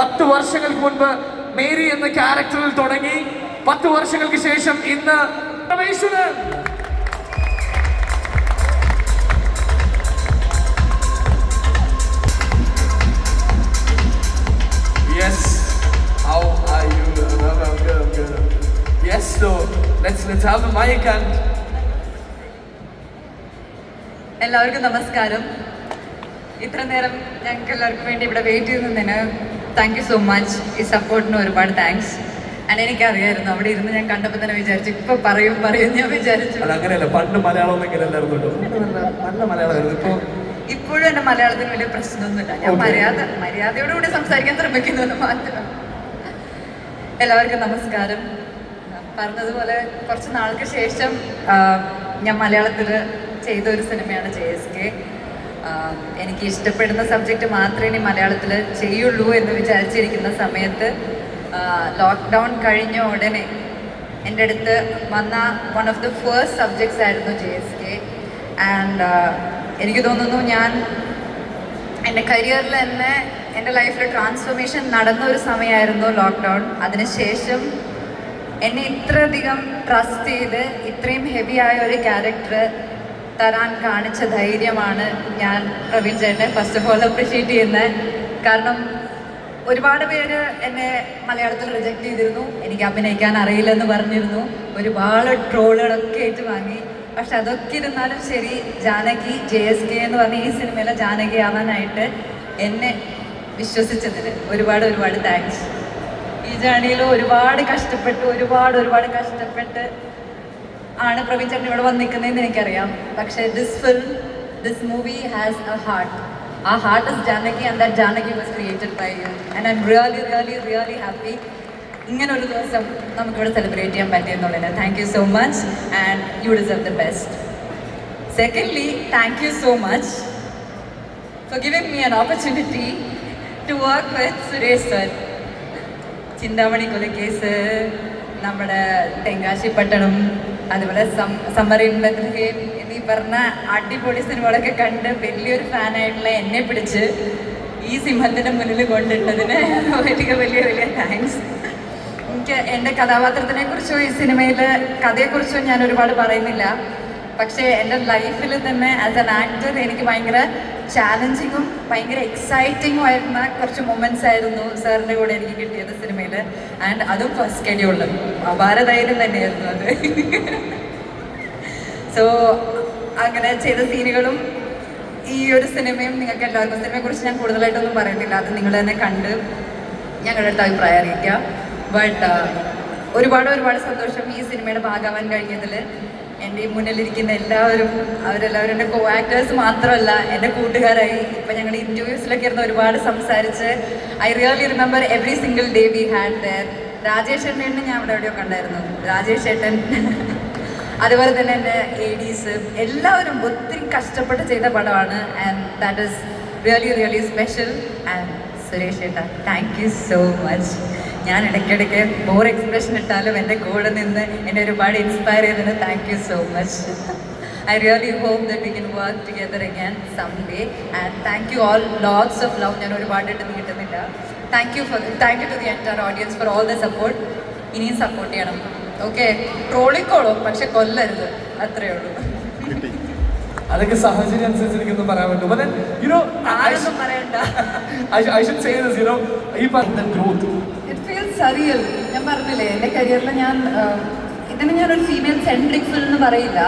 പത്ത് വർഷങ്ങൾക്ക് മുൻപ് മേരി എന്ന ക്യാരക്ടറിൽ തുടങ്ങി പത്ത് വർഷങ്ങൾക്ക് ശേഷം ഇന്ന് Parameswaran Yes. How are you? I'm, I'm good, I'm good. Yes, so let's let's have a mic and എല്ലാവർക്കും നമസ്കാരം ഇത്ര നേരം ഞങ്ങൾക്ക് എല്ലാവർക്കും വേണ്ടി ഇവിടെ വെയിറ്റ് ചെയ്ത് നിന്നതിന് താങ്ക് യു സോ മച്ച് ഈ സപ്പോർട്ടിന് ഒരുപാട് താങ്ക്സ് ആൻഡ് എനിക്കറിയായിരുന്നു. അവിടെ ഇരുന്ന് ഞാൻ കണ്ടപ്പോൾ തന്നെ വിചാരിച്ചു ഇപ്പൊ പറയും പറയും ഞാൻ വിചാരിച്ചു. അല്ല അങ്ങനെയല്ല. പണ്ട് മലയാളം ഒന്നെങ്കിലും എല്ലാവരും കേട്ടോ നല്ല നല്ല മലയാളമായിരുന്നു ഇപ്പൊ ഇപ്പോഴും എന്റെ മലയാളത്തിന് വലിയ പ്രശ്നമൊന്നുമില്ല. ഞാൻ Okay. മര്യാദ മര്യാദയോടുകൂടി സംസാരിക്കാൻ ശ്രമിക്കുന്നു മാത്രം. എല്ലാവർക്കും നമസ്കാരം. പറഞ്ഞതുപോലെ കുറച്ച് നാൾക്ക് ശേഷം ആ, ഞാൻ മലയാളത്തിൽ ചെയ്ത ഒരു സിനിമയാണ് ജെ എസ് കെ. എനിക്ക് ഇഷ്ടപ്പെടുന്ന സബ്ജക്റ്റ് മാത്രമേ ഇനി മലയാളത്തിൽ ചെയ്യുള്ളൂ എന്ന് വിചാരിച്ചിരിക്കുന്ന സമയത്ത് ലോക്ക്ഡൗൺ കഴിഞ്ഞ ഉടനെ എന്റെ അടുത്ത് വന്ന one of the first subjects ആയിരുന്നു ജെ എസ് കെ ആൻഡ് എനിക്ക് തോന്നുന്നു ഞാൻ എന്റെ കരിയറിൽ തന്നെ എന്റെ ലൈഫിൽ ട്രാൻസ്ഫോർമേഷൻ നടന്ന ഒരു സമയമായിരുന്നു ലോക്ക്ഡൗൺ അതിനുശേഷം എന്നെ ഇത്രയധികം ട്രസ്റ്റ് ചെയ്ത് ഇത്രയും ഹെവി ആയ ഒരു ക്യാരക്ടർ തരാൻ കാണിച്ച ധൈര്യമാണ് ഞാൻ പ്രവീൺ ചേട്ടനെ ഫസ്റ്റ് ഓഫ് ഓൾ അപ്രിഷ്യേറ്റ് ചെയ്യുന്നത് കാരണം ഒരുപാട് പേര് എന്നെ മലയാളത്തിൽ റിജക്റ്റ് ചെയ്തിരുന്നു. എനിക്ക് അഭിനയിക്കാൻ അറിയില്ലെന്ന് പറഞ്ഞിരുന്നു. ഒരുപാട് ട്രോളുകളൊക്കെ ആയിട്ട് വാങ്ങി. പക്ഷെ അതൊക്കെ ഇരുന്നാലും ശരി ജാനകി ജെ എസ് കെ എന്ന് പറഞ്ഞ ഈ സിനിമയിലെ ജാനകി ആവാനായിട്ട് എന്നെ വിശ്വസിച്ചതിന് ഒരുപാട് ഒരുപാട് താങ്ക്സ് ഈ ജേണിയിൽ ഒരുപാട് കഷ്ടപ്പെട്ട് ഒരുപാട് ഒരുപാട് കഷ്ടപ്പെട്ട് ആണ് പ്രവീൺ ചേട്ടൻ ഇവിടെ വന്ന് നിൽക്കുന്നതെന്ന് എനിക്കറിയാം. പക്ഷേ this film this movie has a heart ah heart is Janaki and that Janaki was created by you and I am really really really happy ഇങ്ങനെ ഒരു ദിവസം നമുക്കിവിടെ സെലിബ്രേറ്റ് ചെയ്യാൻ പറ്റിയെന്നുള്ളതിന് thank you so much and you deserve the best secondly thank you so much for giving me an opportunity to work with Suresh sir Chinthamani Kolacase നമ്മുടെ തെങ്കാശി പട്ടണം അതുപോലെ summer in ബദ്രഹേം എന്നീ പറഞ്ഞ അടിപൊളി സിനിമകളൊക്കെ കണ്ട് വലിയൊരു ഫാനായിട്ടുള്ള എന്നെ പിടിച്ച് ഈ സിംഹത്തിന്റെ മുന്നിൽ കൊണ്ടിട്ടതിന് വലിയ വലിയ വലിയ താങ്ക്സ് എനിക്ക് എന്റെ കഥാപാത്രത്തിനെ കുറിച്ചോ ഈ സിനിമയിൽ കഥയെക്കുറിച്ചോ ഞാൻ ഒരുപാട് പറയുന്നില്ല. പക്ഷേ എന്റെ ലൈഫിൽ തന്നെ ആസ് എൻ ആക്ടർ എനിക്ക് ഭയങ്കര ചാലഞ്ചിങ്ങും ഭയങ്കര എക്സൈറ്റിങ്ങും ആയിരുന്ന കുറച്ച് മൊമെന്റ്സ് ആയിരുന്നു സാറിന്റെ കൂടെ എനിക്ക് കിട്ടിയത് സിനിമയിൽ ആൻഡ് അതും ഫസ്റ്റ് ഷെഡ്യൂളിൽ അപാര ധൈര്യം തന്നെയായിരുന്നു അത്. സോ അങ്ങനെ ചെയ്ത സീനുകളും ഈ ഒരു സിനിമയും നിങ്ങൾക്ക് എല്ലാവർക്കും. സിനിമയെക്കുറിച്ച് ഞാൻ കൂടുതലായിട്ടൊന്നും പറയുന്നില്ല അത് നിങ്ങൾ തന്നെ കണ്ട് ഞങ്ങളുടെ അടുത്ത് അഭിപ്രായം അറിയിക്കുക ബട്ട് ഒരുപാട് ഒരുപാട് സന്തോഷം ഈ സിനിമയുടെ ഭാഗമാവാൻ കഴിഞ്ഞതിൽ എന്റെ ഈ മുന്നിലിരിക്കുന്ന എല്ലാവരും അവരെല്ലാവരും എന്റെ കോ ആക്ടേഴ്സ് മാത്രമല്ല എന്റെ കൂട്ടുകാരായി ഇപ്പം ഞങ്ങൾ ഇന്റർവ്യൂസിലൊക്കെ ഇരുന്ന് ഒരുപാട് സംസാരിച്ച് I really remember every single day we had there Rajesh ഏട്ടനെ ഞാൻ അവിടെ എവിടെയോ കണ്ടായിരുന്നു. രാജേഷ് ഏട്ടൻ അതുപോലെ തന്നെ എന്റെ ലേഡീസ് എല്ലാവരും ഒത്തിരി കഷ്ടപ്പെട്ട് ചെയ്ത പടമാണ് and that is really really special and Suresh ഏട്ടാ താങ്ക് യു സോ മച്ച് ഞാൻ ഇടയ്ക്കിടയ്ക്ക് ബോർ എക്സ്പ്രഷൻ ഇട്ടാലും എന്റെ കൂടെ നിന്ന് എന്നെ ഒരുപാട് ഇൻസ്പയർ ചെയ്തതിന് thank you so much I really hope we can work together again some day and you all lots of love ഞാൻ ഒരുപാട് കിട്ടുന്നില്ല. Thank you for thank you to the entire audience for all the support ഇനിയും support ചെയ്യണം. Okay ട്രോളിക്കോളൂ പക്ഷെ കൊല്ലരുത്. അത്രയേ ഉള്ളൂ. അതൊക്കെ സാഹചര്യം അനുസരിച്ച് എനിക്കൊന്നും പറയാൻ പറ്റും. I should say this you know ഈ പറഞ്ഞ ഗ്രോത്ത് ഇറ്റ് ഫീൽസ് സറിയൽ ഞാൻ പറഞ്ഞില്ലേ എന്റെ കരിയറിൽ ഞാൻ ഇതിന് ഞാനൊരു ഫീമെയിൽ സെൻട്രിക് ഫിൽ എന്ന് പറയില്ല.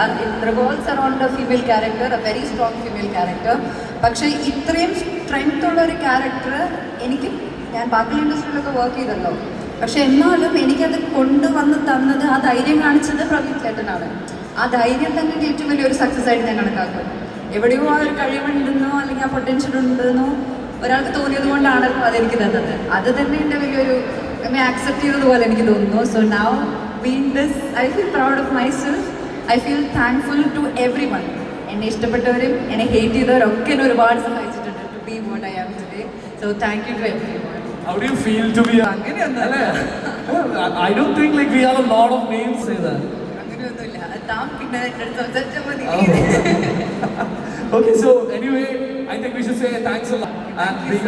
Revolves around female character a very strong female character പക്ഷേ ഇത്രയും സ്ട്രെങ്ത് ഉള്ള ഒരു ക്യാരക്ടർ എനിക്ക് ഞാൻ ബാക്കി ഇൻഡസ്ട്രിയിലൊക്കെ വർക്ക് ചെയ്തല്ലോ. പക്ഷെ എന്നാലും എനിക്കത് കൊണ്ടുവന്ന് തന്നത് ആ ധൈര്യം കാണിച്ചത് പ്രവീൺ ചേട്ടനാണ്. ആ ധൈര്യം തന്നെ ഏറ്റവും വലിയൊരു സക്സസ് ആയിട്ട് ഞാൻ കണക്കാക്കും. എവിടെയോ ആ ഒരു കഴിവുണ്ടെന്നോ അല്ലെങ്കിൽ ആ പൊട്ടൻഷ്യൽ ഉണ്ടെന്നോ ഒരാൾക്ക് തോന്നിയത് കൊണ്ടാണല്ലോ അതെനിക്ക് തന്നത്. അത് തന്നെ എന്റെ വലിയൊരു എന്നെ ആക്സെപ്റ്റ് ചെയ്തതുപോലെ എനിക്ക് തോന്നുന്നു. So now been this I feel proud of myself I feel thankful to everyone എന്നെ ഇഷ്ടപ്പെട്ടവരും എന്നെ ഹേറ്റ് ചെയ്തവരും ഒക്കെ എന്നെ ഒരുപാട് സഹായിച്ചിട്ടുണ്ട് to be what I am today so thank you to one How do you feel to be അങ്ങനെയൊന്നുമല്ല. I don't think like we have a lot of names say that. അങ്ങനെയൊന്നുമില്ല താൻ പിന്നെ എന്റെ അടുത്ത് സംസാരിച്ചാൽ മതി okay, so anyway, I think we should say thanks a lot and being